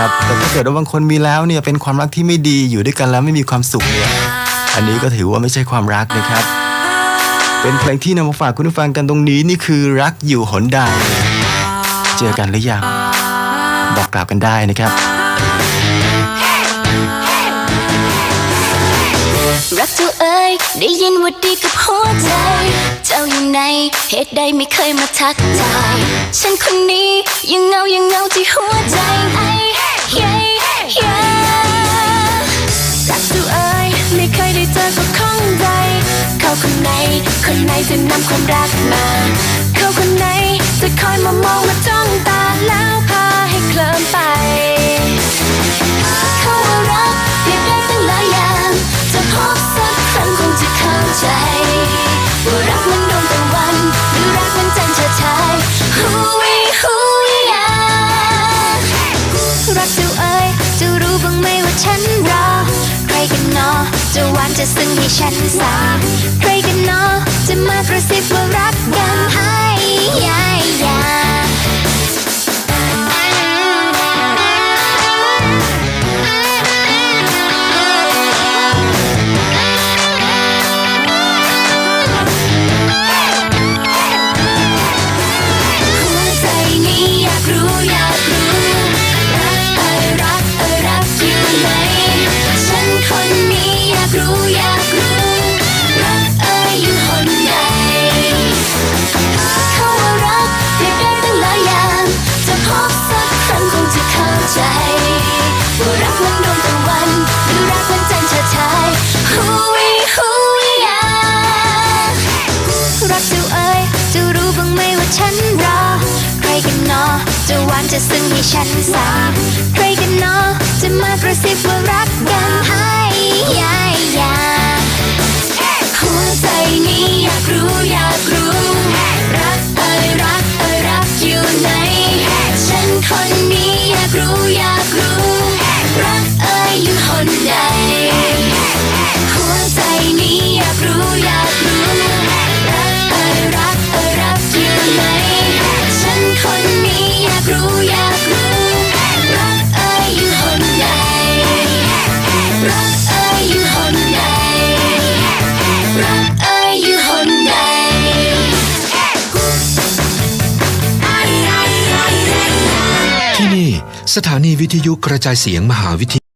นะครับแต่ถ้าเกิดว่าบางคนมีแล้วเนี่ยเป็นความรักที่ไม่ดีอยู่ด้วยกันแล้วไม่มีความสุขเนี่ยอันนี้ก็ถือว่าไม่ใช่ความรักนะครับ เป็นเพลงที่นำมาฝากคุณผู้ฟังกันตรงนี้นี่คือรักอยู่หนใดเจอกันหรือยังบอกกล่าวกันได้นะครับรักเจ้าเอ๋ยได้ยินว่าดีกับหัวใจ เจ้าอยู่ไหนเหตุใดไม่เคยมาทักทาย ฉันคนนี้ยังเงายังเงาที่หัวใจไอ้ เย้เย้รักเจ้าเอ๋ยไม่เคยได้เจอก็ข้องใด เขาคนไหน คนไหนจะนำความรักมา เขาคนไหนจะคอยมามองมาจ้องตาแล้วพาให้เคลิ้มไป จะหวานจะซึ้งให้ฉันสาบใครกันเนาะจะมากระซิบว่า ฉันรอ ใครกันเนอจะหวานจะซึ้งให้ฉันสาใครกันเนอจะมากระซิบว่ารัก สถานีวิทยุกระจายเสียงมหาวิทยา